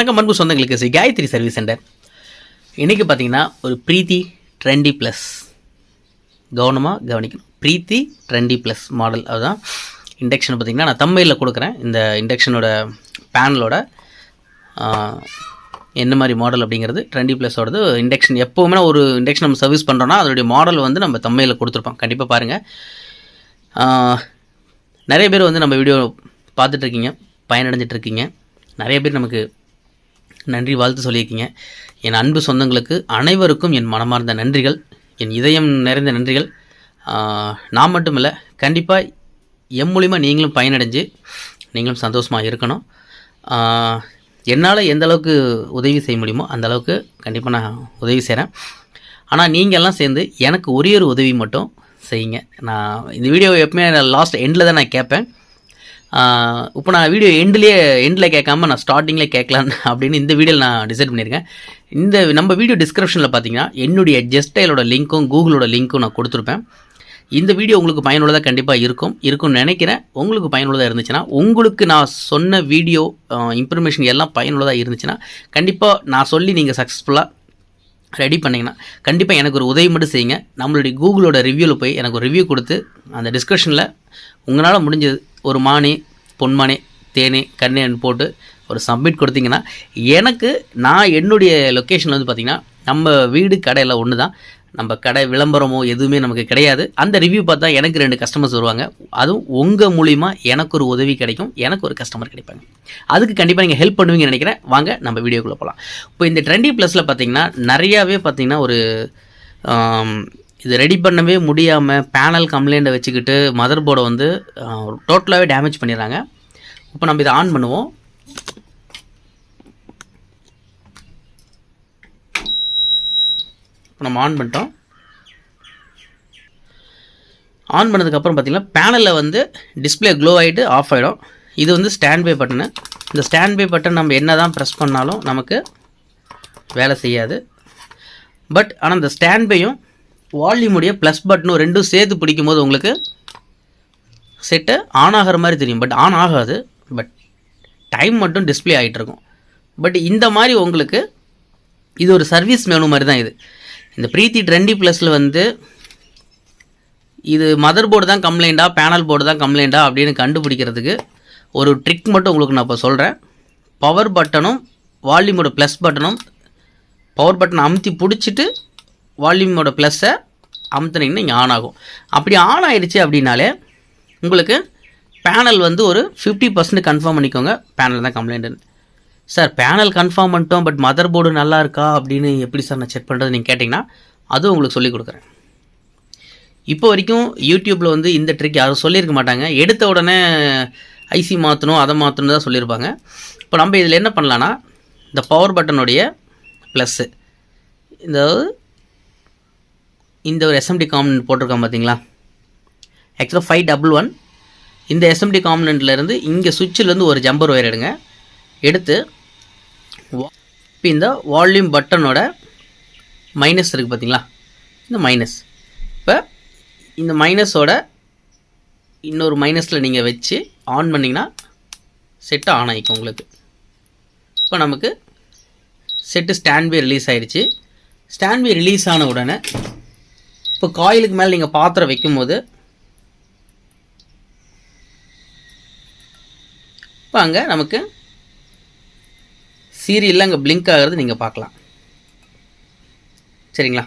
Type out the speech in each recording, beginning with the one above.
வணக்கம் அன்பு சொந்தங்களுக்கு. Shri Gayathri service centre. இன்றைக்கி பார்த்தீங்கன்னா ஒரு ப்ரீத்தி ட்ரெண்டி ப்ளஸ். கவனமாக கவனிக்கணும். Preethi trendy plus model. அதுதான் இண்டக்ஷன் பார்த்தீங்கன்னா நான் தம்மையில் கொடுக்குறேன். இந்த இண்டக்ஷனோட பேனலோட என்ன மாதிரி மாடல் அப்படிங்கிறது ட்ரெண்டி ப்ளஸோடது இண்டக்ஷன். எப்போவுமே நான் ஒரு இண்டக்ஷன் நம்ம சர்வீஸ் பண்ணுறோன்னா அதோடைய மாடல் வந்து நம்ம தம்மையில் கொடுத்துருப்போம். கண்டிப்பாக பாருங்கள் நிறைய பேர் வந்து நம்ம வீடியோ பார்த்துட்ருக்கீங்க பயனடைஞ்சிட்ருக்கீங்க நிறைய பேர் நமக்கு நன்றி வாழ்த்து சொல்லியிருக்கீங்க. என் அன்பு சொந்தங்களுக்கு அனைவருக்கும் என் மனமார்ந்த நன்றிகள் என் இதயம் நிறைந்த நன்றிகள். நான் மட்டும் இல்லை கண்டிப்பாக என் மூலிமா நீங்களும் பயனடைஞ்சு நீங்களும் சந்தோஷமாக இருக்கணும். என்னால் எந்த அளவுக்கு உதவி செய்ய முடியுமோ அந்த அளவுக்கு கண்டிப்பாக நான் உதவி செய்கிறேன் ஆனால் நீங்கள்லாம் சேர்ந்து எனக்கு ஒரே ஒரு உதவி மட்டும் செய்யுங்க. நான் இந்த வீடியோ எப்பவுமே லாஸ்ட் எண்டில் தான் நான் கேட்பேன். இப்போ நான் வீடியோ எண்ட்லேயே எண்டில் கேட்காம நான் ஸ்டார்டிங்கில் கேட்கலான்னு அப்படின்னு இந்த வீடியோவில் நான் டிசைட் பண்ணியிருக்கேன். இந்த நம்ம வீடியோ டிஸ்கிரிப்ஷனில் பார்த்தீங்கன்னா என்னுடைய ஜெஸ்டைலோட லிங்க்கும் கூகுளோட லிங்க்கும் நான் கொடுத்துருப்பேன். இந்த வீடியோ உங்களுக்கு பயனுள்ளதாக கண்டிப்பாக இருக்கும். இருக்கும்னு நினைக்கிறேன். உங்களுக்கு பயனுள்ளதாக இருந்துச்சுன்னா உங்களுக்கு நான் சொன்ன வீடியோ இன்ஃபர்மேஷன் எல்லாம் பயனுள்ளதாக இருந்துச்சுன்னா கண்டிப்பாக நான் சொல்லி நீங்கள் சக்ஸஸ்ஃபுல்லாக ரெடி பண்ணிங்கன்னா கண்டிப்பாக எனக்கு ஒரு உதவி மட்டும் செய்யுங்க. நம்மளுடைய கூகுளோட ரிவ்யூவில் போய் எனக்கு ஒரு ரிவ்யூ கொடுத்து அந்த டிஸ்கஷனில் உங்களால் முடிஞ்சது ஒரு மானி பொன்மணி தேனே கண்ணேன்னு போட்டு ஒரு சப்மிட் கொடுத்தீங்கன்னா எனக்கு நான் என்னுடைய லொக்கேஷன் வந்து பார்த்திங்கன்னா நம்ம வீடு கடையில் ஒன்று தான் நம்ம கடை விளம்பரமோ எதுவுமே நமக்கு கிடையாது. அந்த ரிவ்யூ பார்த்தா எனக்கு ரெண்டு கஸ்டமர்ஸ் வருவாங்க. அதுவும் உங்கள் மூலிமா எனக்கு ஒரு உதவி கிடைக்கும். எனக்கு ஒரு கஸ்டமர் கிடைப்பாங்க. அதுக்கு கண்டிப்பாக நீங்கள் ஹெல்ப் பண்ணுவீங்கன்னு நினைக்கிறேன். வாங்க நம்ம வீடியோக்குள்ளே போகலாம் இப்போ இந்த ட்ரெண்டி ப்ளஸில் பார்த்தீங்கன்னா நிறையாவே பார்த்தீங்கன்னா ஒரு இது ரெடி பண்ணவே முடியாமல் பேனல் கம்ப்ளைண்ட்டை வச்சுக்கிட்டு மதர் போர்டை வந்து டோட்டலாகவே டேமேஜ் பண்ணிடுறாங்க. இப்போ நம்ம இதை ஆன் பண்ணுவோம். இப்போ நம்ம ஆன் பண்ணிட்டோம். ஆன் பண்ணதுக்கப்புறம் பார்த்திங்கன்னா பேனலில் வந்து டிஸ்பிளே க்ளோ ஆகிட்டு ஆஃப் ஆகிடும் இது வந்து ஸ்டாண்ட் பை பட்டனு இந்த ஸ்டாண்ட் பை பட்டன் நம்ம என்ன தான் ப்ரெஸ் பண்ணாலும் நமக்கு வேலை செய்யாது. பட் ஆனால் இந்த ஸ்டாண்ட் பையும் வால்யூமுடைய ப்ளஸ் பட்டனும் ரெண்டும் சேர்த்து பிடிக்கும் போது உங்களுக்கு செட்டு ஆன் ஆகிற மாதிரி தெரியும். பட் ஆன் ஆகாது. பட் டைம் மட்டும் டிஸ்ப்ளே ஆகிட்டு இருக்கும். பட் இந்த மாதிரி உங்களுக்கு இது ஒரு சர்வீஸ் மெனு மாதிரி தான் இது. இந்த ப்ரீத்தி ட்ரெண்டி ப்ளஸில் வந்து இது மதர் போர்டு தான் கம்ப்ளைண்ட்டா பேனல் போர்டு தான் கம்ப்ளைண்ட்டா அப்படின்னு கண்டுபிடிக்கிறதுக்கு ஒரு ட்ரிக் மட்டும் உங்களுக்கு நான் இப்போ சொல்கிறேன் பவர் பட்டனும் வால்யூமோட ப்ளஸ் பட்டனும் பவர் பட்டனை அமுத்தி பிடிச்சிட்டு வால்யூமோட ப்ளஸ்ஸை அமுத்தினீங்கன்னா இங்கே ஆன் ஆகும். அப்படி ஆன் ஆயிடுச்சு அப்படின்னாலே உங்களுக்கு பேனல் வந்து ஒரு ஃபிஃப்டி பர்சன்ட் கன்ஃபார்ம் பண்ணிக்கோங்க. பேனல் தான் கம்ப்ளைண்ட்டுன்னு சார் பேனல் கன்ஃபார்ம் பண்ணிட்டோம் பட் மதர் போர்டு நல்லா இருக்கா அப்படின்னு எப்படி சார் நான் செக் பண்ணுறது நீங்கள் கேட்டிங்கன்னா அதுவும் உங்களுக்கு சொல்லிக் கொடுக்குறேன். இப்போ வரைக்கும் யூடியூப்பில் வந்து இந்த ட்ரிக் யாரும் சொல்லியிருக்க மாட்டாங்க. எடுத்த உடனே ஐசி மாற்றணும் அதை மாற்றணும் தான் சொல்லியிருப்பாங்க. இப்போ நம்ம இதில் என்ன பண்ணலான்னா இந்த பவர் பட்டனுடைய ப்ளஸ்ஸு இந்த இந்த ஒரு எஸ்எம்டி காம்பனண்ட் போட்டிருக்கோம் பார்த்தீங்களா ஆக்சுவலாக ஃபைவ் டபுள் ஒன் இந்த எஸ்எம்டி காம்பனண்ட்லேருந்து இங்கே சுவிட்சிலேருந்து ஒரு ஜம்பர் ஒயர் எடுங்க. எடுத்து இப்போ இந்த வால்யூம் பட்டனோட மைனஸ் இருக்குது பார்த்தீங்களா இந்த மைனஸ் இப்போ இந்த மைனஸோட இன்னொரு மைனஸில் நீங்கள் வச்சு ஆன் பண்ணிங்கன்னா செட்டு ஆன் ஆகிக்கும் உங்களுக்கு. இப்போ நமக்கு செட்டு ஸ்டாண்ட் பை ரிலீஸ் ஆகிடுச்சு ஸ்டாண்ட் பை ரிலீஸ் ஆன உடனே இப்போ காயிலுக்கு மேலே நீங்கள் பாத்திரம் வைக்கும்போது இப்போ அங்கே நமக்கு சீரியலில் அங்கே பிளிங்க் ஆகிறது நீங்கள் பார்க்கலாம். சரிங்களா?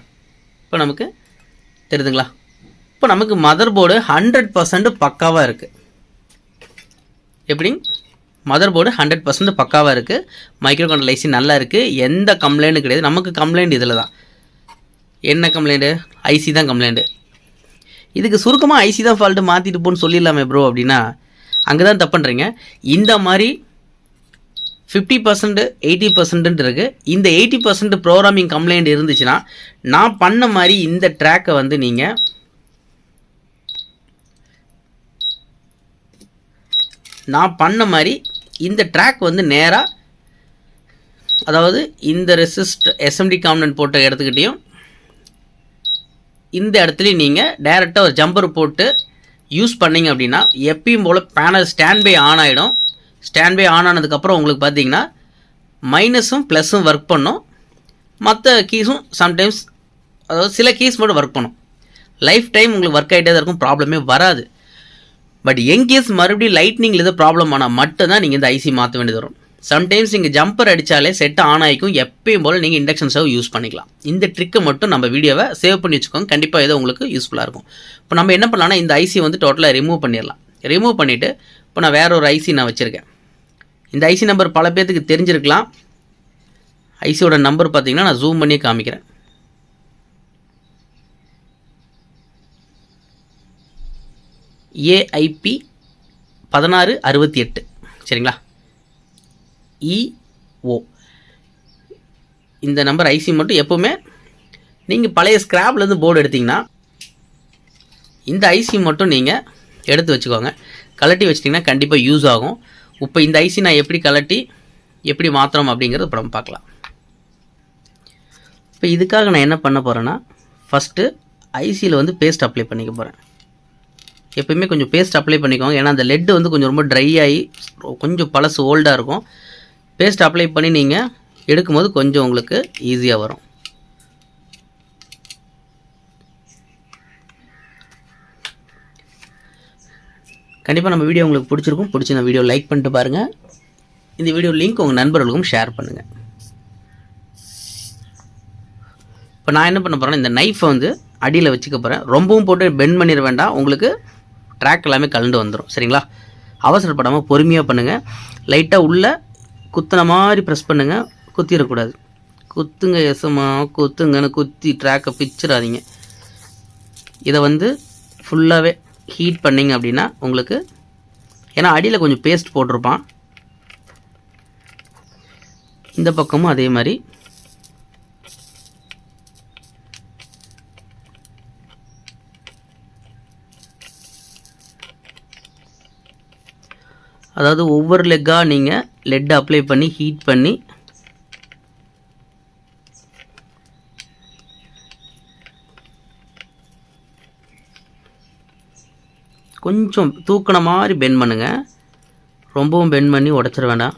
இப்போ நமக்கு தெரியுதுங்களா? இப்போ நமக்கு மதர் போர்டு ஹண்ட்ரட் பர்சன்ட் பக்காவாக இருக்குது எப்படி? மதர் போர்டு ஹண்ட்ரட் பர்சன்ட் பக்காவாக இருக்குது மைக்ரோ கண்ட்ரோல் ஐசி நல்லா இருக்குது எந்த கம்ப்ளைண்ட்டும் கிடையாது. நமக்கு கம்ப்ளைண்ட் இதில் தான் என்ன கம்ப்ளைண்ட்டு ஐசி தான் கம்ப்ளைண்ட்டு இதுக்கு சுருக்கமாக ஐசி தான் ஃபால்ட்டு மாற்றிட்டு போன்னு சொல்லிடலாமே ப்ரோ அப்படின்னா அங்கே தான் தப்பு பண்ணுறீங்க இந்த மாதிரி ஃபிஃப்டி பர்சன்ட் எயிட்டி பர்சன்ட் இருக்குது இந்த எயிட்டி பர்சன்ட் ப்ரோக்ராமிங் கம்ப்ளைண்ட் இருந்துச்சுன்னா நான் பண்ண மாதிரி இந்த ட்ராக்கை வந்து நீங்கள் நான் பண்ண மாதிரி இந்த ட்ராக் வந்து நேராக அதாவது இந்த ரெசிஸ்ட் எஸ்எம்டி காம்பனன்ட் போட்ட இடத்துக்கிட்டேயும் இந்த இடத்துலையும் நீங்கள் டைரெக்டாக ஒரு ஜம்பர் போட்டு யூஸ் பண்ணீங்க அப்படின்னா எப்பயும் போல் பேனல் ஸ்டாண்ட் பை ஆன் ஆகிடும் ஸ்டாண்ட் பை ஆன் ஆனதுக்கப்புறம் உங்களுக்கு பார்த்தீங்கன்னா மைனஸும் ப்ளஸ்ஸும் ஒர்க் பண்ணும். மற்ற கீஸும் சம்டைம்ஸ் அதாவது சில கீஸ் மட்டும் ஒர்க் பண்ணும். லைஃப் டைம் உங்களுக்கு ஒர்க் ஆகிட்டே தான் இருக்கும் ப்ராப்ளமே வராது. பட் எங்கேஸ் மறுபடியும் லைட்னிங்கில் எது ப்ராப்ளம் ஆனால் மட்டும்தான் நீங்கள் இந்த ஐசி மாற்ற வேண்டியது வரும். சம்டைம்ஸ் நீங்கள் ஜம்பர் அடித்தாலே செட் ஆன் ஆகிக்கும் எப்பயும் போல் நீங்கள் இண்டக்ஷன் ஸ்டவ் யூஸ் பண்ணிக்கலாம். இந்த ட்ரிக்கை மட்டும் நம்ம வீடியோவை சேவ் பண்ணி வச்சுக்கோங்க. கண்டிப்பாக ஏதோ உங்களுக்கு யூஸ்ஃபுல்லாக இருக்கும். இப்போ நம்ம என்ன பண்ணலாம்னா இந்த ஐசி வந்து டோட்டலாக ரிமூவ் பண்ணிடலாம். ரிமூவ் பண்ணிவிட்டு இப்போ நான் வேற ஒரு ஐசி நான் வச்சுருக்கேன். இந்த ஐசி நம்பர் பல பேர்த்துக்கு தெரிஞ்சிருக்கலாம். ஐசியோட நம்பர் பார்த்தீங்கன்னா நான் ஜூம் பண்ணி காமிக்கிறேன். ஏஐபி பதினாறு அறுபத்தி எட்டு. சரிங்களா? இஓ இந்த நம்பர் ஐசி மட்டும் எப்போவுமே நீங்கள் பழைய ஸ்க்ராப்லேருந்து போர்டு எடுத்தீங்கன்னா இந்த ஐசி மட்டும் நீங்கள் எடுத்து வச்சுக்கோங்க. கலட்டி வச்சிட்டிங்கன்னா கண்டிப்பாக யூஸ் ஆகும். இப்போ இந்த ஐசி நான் எப்படி கலட்டி எப்படி மாற்றுறோம் அப்படிங்கிறது இப்போ நம்ம பார்க்கலாம். இப்போ இதுக்காக நான் என்ன பண்ண போகிறேன்னா ஃபஸ்ட்டு ஐசியில் வந்து பேஸ்ட் அப்ளை பண்ணிக்க போகிறேன் எப்போயுமே கொஞ்சம் பேஸ்ட் அப்ளை பண்ணிக்கோங்க. ஏன்னா அந்த லெட்டு வந்து கொஞ்சம் ரொம்ப ட்ரை ஆகி கொஞ்சம் பழசு ஓல்டாக இருக்கும். பேஸ்ட் அப்ளை பண்ணி நீங்கள் எடுக்கும்போது கொஞ்சம் உங்களுக்கு ஈஸியாக வரும். கண்டிப்பாக நம்ம வீடியோ உங்களுக்கு பிடிச்சிருக்கும். பிடிச்சி இந்த வீடியோ லைக் பண்ணிட்டு பாருங்கள் இந்த வீடியோ லிங்க் உங்கள் நண்பர்களுக்கும் ஷேர் பண்ணுங்கள் இப்போ நான் என்ன பண்ண போகிறேன்னா இந்த நைஃபை வந்து அடியில் வச்சுக்க போகிறேன் ரொம்பவும் போட்டு பெண்ட் பண்ணிட வேண்டாம். உங்களுக்கு ட்ராக் எல்லாமே கலந்து வந்துடும் சரிங்களா? அவசரப்படாமல் பொறுமையாக பண்ணுங்கள் லைட்டாக உள்ளே குத்தின மாதிரி ப்ரெஸ் பண்ணுங்கள் குத்திடக்கூடாது. குத்துங்க எசமா குத்துங்கன்னு குத்தி ட்ராக்கை பிச்சிடாதீங்க. இதை வந்து ஃபுல்லாகவே ஹீட் பண்ணிங்க அப்படின்னா உங்களுக்கு ஏன்னா அடியில் கொஞ்சம் பேஸ்ட் போட்டிருப்பான். இந்த பக்கமும் அதே மாதிரி அதாவது ஒவ்வொரு லெக்காக நீங்கள் லெட் அப்ளை பண்ணி ஹீட் பண்ணி கொஞ்சம் தூக்கின மாதிரி பெண்ட் பண்ணுங்கள் ரொம்பவும் பெண்ட் பண்ணி உடச்சிட வேண்டாம்.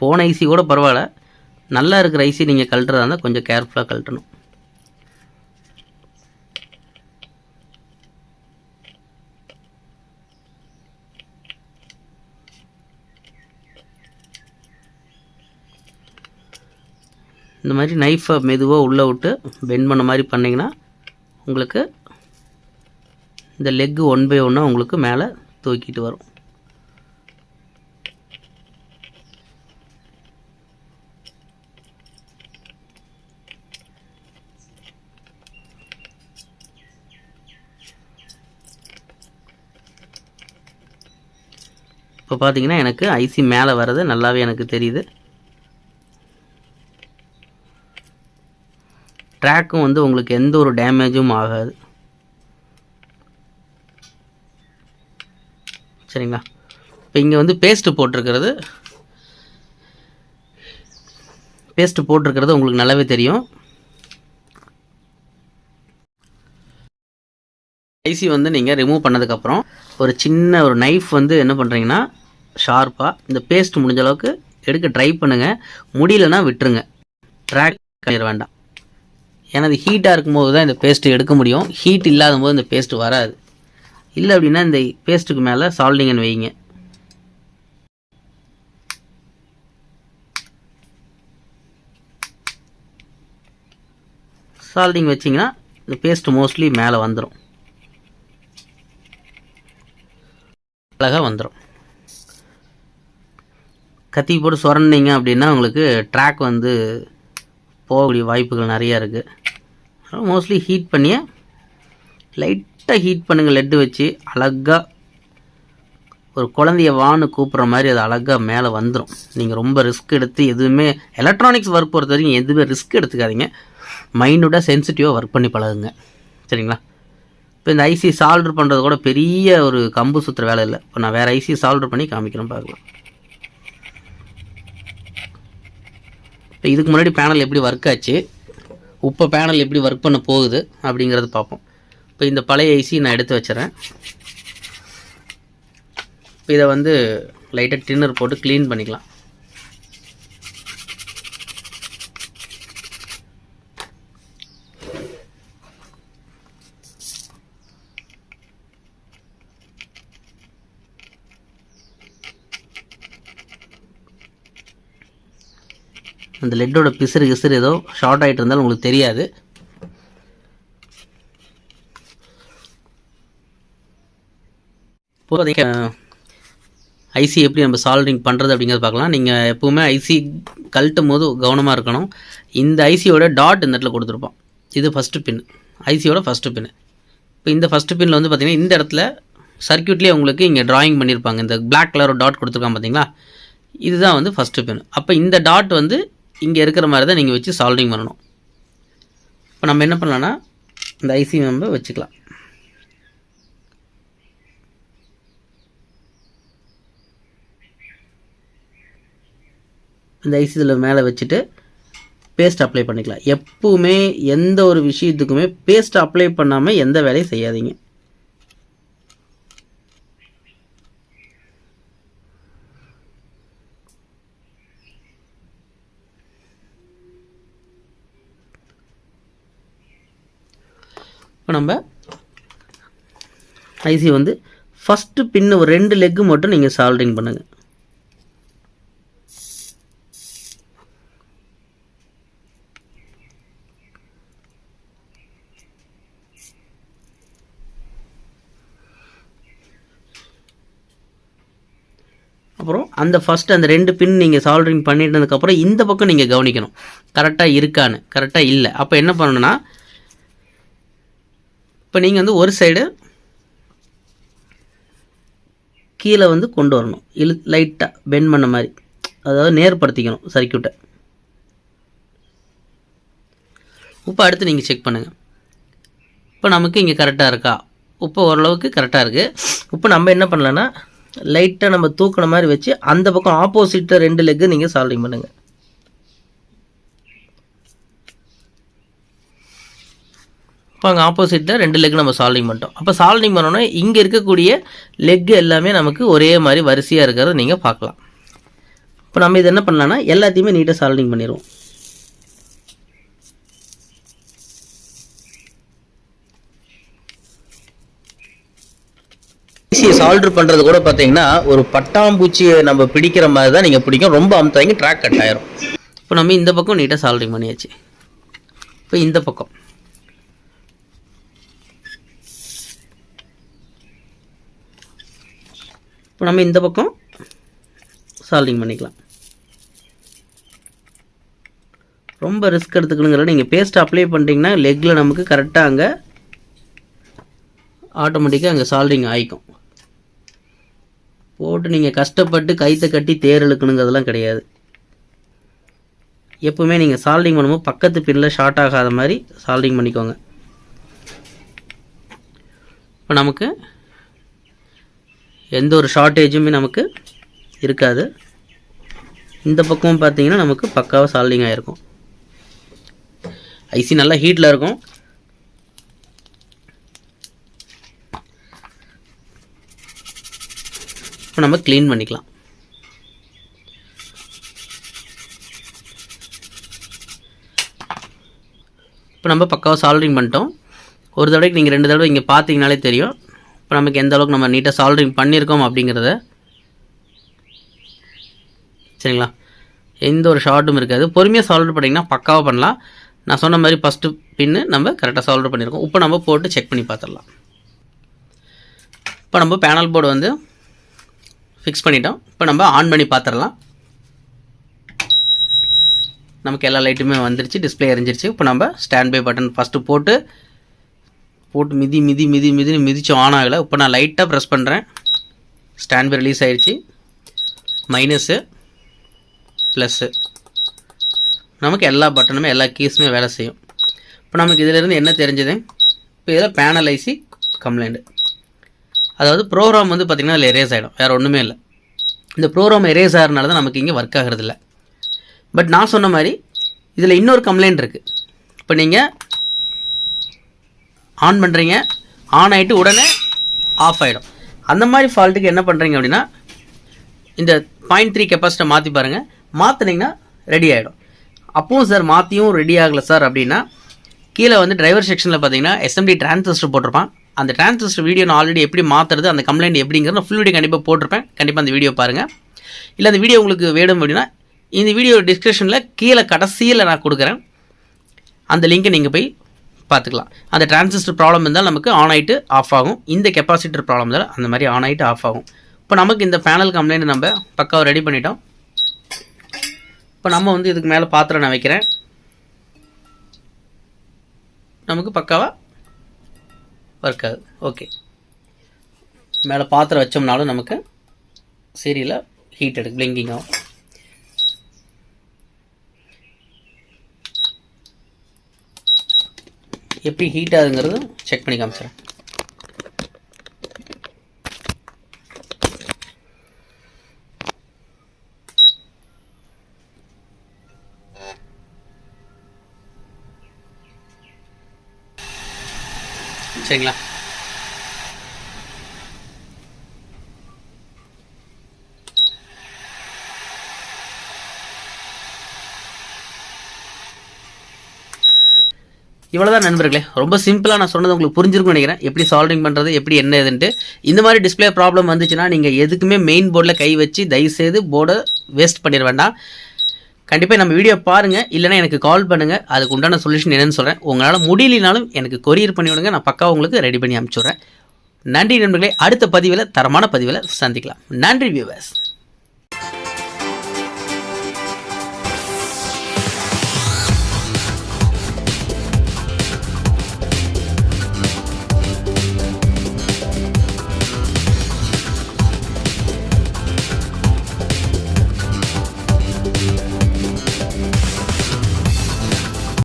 போன ஐசி கூட பரவாயில்ல. நல்லா இருக்கிற ஐசி நீங்கள் கழட்டுறதா இருந்தால் கொஞ்சம் கேர்ஃபுல்லாக கழட்டணும். இந்த மாதிரி நைஃபை மெதுவாக உள்ளே விட்டு பெண்ட் பண்ண மாதிரி பண்ணிங்கன்னா உங்களுக்கு இந்த லெக்கு ஒன் பை ஒன்னாக உங்களுக்கு மேலே தூக்கிட்டு வரும். இப்போ பார்த்தீங்கன்னா எனக்கு ஐசி மேலே வர்றது நல்லாவே எனக்கு தெரியுது. ட்ராக்கும் வந்து உங்களுக்கு எந்த ஒரு டேமேஜும் ஆகாது. சரிங்களா? இப்போ இங்கே வந்து பேஸ்ட்டு போட்டிருக்கிறது. பேஸ்ட்டு போட்டிருக்கிறது உங்களுக்கு நல்லாவே தெரியும். ஐசி வந்து நீங்கள் ரிமூவ் பண்ணதுக்கப்புறம் ஒரு சின்ன ஒரு நைஃப் வந்து என்ன பண்ணுறீங்கன்னா ஷார்ப்பாக இந்த பேஸ்ட் முடிஞ்ச அளவுக்கு எடுக்க ட்ரை பண்ணுங்கள் முடியலன்னா விட்டுருங்க. ட்ராக் பண்ணிட வேண்டாம். எனது அது ஹீட்டாக இருக்கும்போது தான் இந்த பேஸ்ட்டு எடுக்க முடியும். ஹீட் இல்லாத போது இந்த பேஸ்ட்டு வராது. இல்லை அப்படின்னா இந்த பேஸ்ட்டுக்கு மேலே சால்டிங்கன் வைங்க. சால்டிங் வச்சிங்கன்னா இந்த பேஸ்ட் மோஸ்ட்லி மேலே வந்துடும் அழகாக வந்துடும் கத்தி போட்டு சுரண்டிங்க அப்படின்னா உங்களுக்கு ட்ராக் வந்து போகக்கூடிய வாய்ப்புகள் நிறையா இருக்குது மோஸ்ட்லி ஹீட் பண்ணி லைட்டாக ஹீட் பண்ணுங்கள் லெட்டு வச்சு அழகாக ஒரு குழந்தைய வான்னு கூப்பிட்ற மாதிரி அது அழகாக மேலே வந்துடும் நீங்கள் ரொம்ப ரிஸ்க் எடுத்து எதுவுமே எலக்ட்ரானிக்ஸ் ஒர்க் பொறுத்த வரைக்கும் எதுவுமே ரிஸ்க் எடுத்துக்காதீங்க. மைண்டோட சென்சிட்டிவாக ஒர்க் பண்ணி பழகுங்க. சரிங்களா? இப்போ இந்த ஐசி சால்டர் பண்ணுறது கூட பெரிய ஒரு கம்பு சுற்றுற வேலை இல்லை. இப்போ நான் வேறு ஐசி சால்டர் பண்ணி காமிக்கிறேன் பார்க்கலாம் இதுக்கு முன்னாடி பேனல் எப்படி ஒர்க் ஆச்சு? இப்போ பேனல் எப்படி ஒர்க் பண்ண போகுது அப்படிங்கிறது பார்ப்போம். இப்போ இந்த பழைய ஐசி நான் எடுத்து வச்சுறேன் இப்போ இதை வந்து லைட்டாக டின்னர் போட்டு க்ளீன் பண்ணிக்கலாம். அந்த லெட்டோட பிசுறு கிசுறு ஏதோ ஷார்ட் ஆகிட்டு இருந்தாலும் உங்களுக்கு தெரியாது. இப்போ ஐசி எப்படி நம்ம சால்டிங் பண்ணுறது அப்படிங்கிறத பார்க்கலாம். நீங்கள் எப்போவுமே ஐசி கழட்டும் போது கவனமாக இருக்கணும். இந்த ஐசியோட டாட் இந்த இடத்துல கொடுத்துருப்போம். இது ஃபஸ்ட்டு பின் ஐசியோட ஃபஸ்ட்டு பின் இப்போ இந்த ஃபஸ்ட்டு பின்னில் வந்து பார்த்திங்கன்னா இந்த இடத்துல சர்க்கியூட்லேயே உங்களுக்கு இங்கே ட்ராயிங் பண்ணியிருப்பாங்க இந்த பிளாக் கலர் டாட் கொடுத்துருக்காங்க பார்த்தீங்களா இதுதான் வந்து ஃபஸ்ட்டு பின் அப்போ இந்த டாட் வந்து இங்கே இருக்கிற மாதிரி தான் நீங்கள் வச்சு சால்விங் பண்ணணும். இப்போ நம்ம என்ன பண்ணலான்னா இந்த ஐசி மெம்பை வச்சுக்கலாம். இந்த ஐசி இதில் மேலே வச்சுட்டு பேஸ்ட் அப்ளை பண்ணிக்கலாம். எப்பவுமே எந்த ஒரு விஷயத்துக்குமே பேஸ்ட் அப்ளை பண்ணாமல் எந்த வேலையும் செய்யாதீங்க. இப்போ நம்ம ஐசி வந்து ஃபஸ்ட்டு பின்னு ஒரு ரெண்டு லெக்கு மட்டும் நீங்கள் சால்டிங் பண்ணுங்கள் அப்புறம் அந்த ஃபஸ்ட்டு அந்த ரெண்டு பின் நீங்கள் சால்ட்ரிங் பண்ணிட்டதுக்கப்புறம் இந்த பக்கம் நீங்கள் கவனிக்கணும். கரெக்டாக இருக்கான்னு. கரெக்டாக இல்லை. அப்போ என்ன பண்ணணும்னா இப்போ நீங்கள் வந்து ஒரு சைடு கீழே வந்து கொண்டு வரணும். இழு லைட்டாக பெண்ட் பண்ண மாதிரி. அதாவது நேர்படுத்திக்கணும் சர்க்கியூட்டை இப்போ அடுத்து நீங்கள் செக் பண்ணுங்கள் இப்போ நமக்கு இங்கே கரெக்டாக இருக்கா? இப்போ ஓரளவுக்கு கரெக்டாக இருக்குது இப்போ நம்ம என்ன பண்ணலான்னா லைட்டாக நம்ம தூக்கின மாதிரி வச்சு அந்த பக்கம் ஆப்போசிட்டில் ரெண்டு லெக்கு நீங்கள் சால்விங் பண்ணுங்கள் இப்போ அங்கே ஆப்போசிட்டில் ரெண்டு லெக் நம்ம சால்விங் பண்ணிட்டோம். அப்போ சால்விங் பண்ணோன்னா இங்கே இருக்கக்கூடிய லெக் எல்லாமே நமக்கு ஒரே மாதிரி வரிசையாக இருக்கிறத நீங்கள் பார்க்கலாம். இப்போ நம்ம இது என்ன பண்ணலான்னா எல்லாத்தையுமே நீட்டாக சால்விங் பண்ணிடுவோம். ஈஸியை சால்ட்ரு பண்ணுறது கூட பார்த்தீங்கன்னா ஒரு பட்டாம்பூச்சியை நம்ம பிடிக்கிற மாதிரி தான் நீங்கள் பிடிக்கும். ரொம்ப அமுத்தாங்க ட்ராக் கட் ஆயிரும். இப்போ நம்ம இந்த பக்கம் நீட்டாக சால்ட்ரிங் பண்ணியாச்சு. இப்போ இந்த பக்கம். இப்போ நம்ம இந்த பக்கம் சால்டிங் பண்ணிக்கலாம். ரொம்ப ரிஸ்க் எடுத்துக்கணுங்கிறத நீங்கள் பேஸ்ட் அப்ளை பண்ணிட்டீங்கன்னா லெக்கில் நமக்கு கரெக்டாக அங்கே ஆட்டோமேட்டிக்காக அங்கே சால்டிங் ஆகிக்கும் போட்டு நீங்கள் கஷ்டப்பட்டு கைத்தை கட்டி தேர் இழுக்கணுங்கிறதெல்லாம் கிடையாது. எப்பவுமே நீங்கள் சால்டிங் பண்ணும்போது பக்கத்து பின்னில் ஷார்ட் ஆகாத மாதிரி சால்டிங் பண்ணிக்கோங்க. இப்போ நமக்கு எந்த ஒரு ஷார்ட்டேஜுமே நமக்கு இருக்காது. இந்த பக்கமும் பார்த்தீங்கன்னா நமக்கு பக்காவாக சால்டிங் ஆகிருக்கும் ஐசி நல்லா ஹீட்டில் இருக்கும். இப்போ நம்ம க்ளீன் பண்ணிக்கலாம். இப்போ நம்ம பக்காவாக சால்டிங் பண்ணிட்டோம். ஒரு தடவைக்கு நீங்கள் ரெண்டு தடவை இங்கே பார்த்தீங்கனாலே தெரியும். இப்போ நமக்கு எந்த அளவுக்கு நம்ம நீட்டாக சால்ட்ரிங் பண்ணியிருக்கோம் அப்படிங்கிறத. சரிங்களா? எந்த ஒரு ஷார்ட்டும் இருக்காது. பொறுமையாக சால்வ் பண்ணிங்கன்னா பக்காவாக பண்ணலாம். நான் சொன்ன மாதிரி ஃபஸ்ட்டு பின்னு நம்ம கரெக்டாக சால்வ் பண்ணியிருக்கோம் இப்போ நம்ம போட்டு செக் பண்ணி பார்த்துடலாம். இப்போ நம்ம பேனல் போர்டு வந்து ஃபிக்ஸ் பண்ணிட்டோம். இப்போ நம்ம ஆன் பண்ணி பார்த்துடலாம். நமக்கு எல்லா லைட்டுமே வந்துருச்சு. டிஸ்பிளே எரிஞ்சிருச்சு. இப்போ நம்ம ஸ்டாண்ட் பை பட்டன் ஃபஸ்ட்டு போட்டு போட்டு மிதி மிதி மிதி மிதினு மிதிச்சோம் ஆன் ஆகலை. இப்போ நான் லைட்டாக ப்ரெஸ் பண்ணுறேன் ஸ்டாண்ட் பை ரிலீஸ் ஆயிடுச்சு மைனஸு ப்ளஸ்ஸு நமக்கு எல்லா பட்டனுமே எல்லா கீஸுமே வேலை செய்யும். இப்போ நமக்கு இதிலேருந்து என்ன தெரிஞ்சது? இப்போ இதில் பேனல் ஐசி கம்ப்ளைண்ட் அதாவது ப்ரோக்ராம் வந்து பார்த்திங்கன்னா அதில் எரேஸ் ஆகிடும் வேறு ஒன்றுமே இல்லை. இந்த ப்ரோக்ராம் எரேஸ் ஆகிறனால தான் நமக்கு இங்கே ஒர்க் ஆகிறது இல்லை பட் நான் சொன்ன மாதிரி இதில் இன்னொரு கம்ப்ளைண்ட் இருக்குது இப்போ நீங்கள் ஆன் பண்ணுறீங்க ஆன் ஆகிட்டு உடனே ஆஃப் ஆகிடும் அந்த மாதிரி ஃபால்ட்டுக்கு என்ன பண்ணுறீங்க அப்படின்னா இந்த பாயிண்ட் த்ரீ கெப்பாசிட்டை மாற்றி பாருங்கள் மாற்றினீங்கன்னா ரெடி ஆகிடும் அப்பவும் சார் மாற்றியும் ரெடி ஆகலை சார் அப்படின்னா கீழே வந்து டிரைவர் செக்ஷனில் பார்த்தீங்கன்னா எஸ்எம்டி டிரான்சிஸ்டர் போட்டிருப்பான். அந்த டிரான்சிஸ்டர் வீடியோ நான் ஆல்ரெடி எப்படி மாற்றுறது அந்த கம்ப்ளைண்ட் எப்படிங்கிறது ஃபுல் வீடியோ கண்டிப்பாக போட்டிருப்பேன். கண்டிப்பாக அந்த வீடியோ பாருங்கள் இல்லை அந்த வீடியோ உங்களுக்கு வேணும் அப்படின்னா இந்த வீடியோ டிஸ்கிரிப்ஷனில் கீழே கடைசியில் நான் கொடுக்குறேன். அந்த லிங்கை நீங்கள் போய் பார்த்துக்கலாம். அந்த டிரான்சிஸ்டர் ப்ராப்ளம் இருந்தால் நமக்கு ஆன் ஆகிட்டு ஆஃப் ஆகும். இந்த கெப்பாசிட்டர் ப்ராப்ளம் இருந்தால் அந்த மாதிரி ஆன் ஆகிட்டு ஆஃப் ஆகும். இப்போ நமக்கு இந்த பேனல் கம்ப்ளைண்ட் நம்ம பக்காவை ரெடி பண்ணிட்டோம். இப்போ நம்ம வந்து இதுக்கு மேலே பாத்திரம் நான் வைக்கிறேன். நமக்கு பக்காவாக ஒர்க் ஆகுது. ஓகே மேலே பாத்திரம் வச்சோம்னாலும் நமக்கு சீரியலில் ஹீட் எடுக்கு பிளிங்கிங் ஆகும். எப்படி ஹீட் ஆகுங்கிறது செக் பண்ணி காமிச்சிடறேன். சரிங்களா? இவ்வளோதான் நண்பர்களே. ரொம்ப சிம்பிளாக நான் சொன்னது உங்களுக்கு புரிஞ்சிருக்கும்னு நினைக்கிறேன். எப்படி சால்விங் பண்ணுறது எப்படி என்ன ஏதுன்ட்டு இந்த மாதிரி டிஸ்ப்ளே ப்ராப்ளம் வந்துச்சுன்னா நீங்கள் எதுக்குமே மெயின் போர்டில் கை வச்சு தயவுசெய்து போர்டை வேஸ்ட் பண்ணிட வேண்டாம். கண்டிப்பாக நம்ம வீடியோ பாருங்கள் இல்லைனா எனக்கு கால் பண்ணுங்கள் அதுக்கு உண்டான சொல்யூஷன் என்னென்னு சொல்கிறேன் உங்களால் முடியலனாலும் எனக்கு கொரியர் பண்ணி விடுங்க. நான் பக்கா உங்களுக்கு ரெடி பண்ணி அனுப்பிச்சுட்றேன். நன்றி நண்பர்களே. அடுத்த பதிவில் தரமான பதிவில் சந்திக்கலாம். நன்றி வியூவர்ஸ்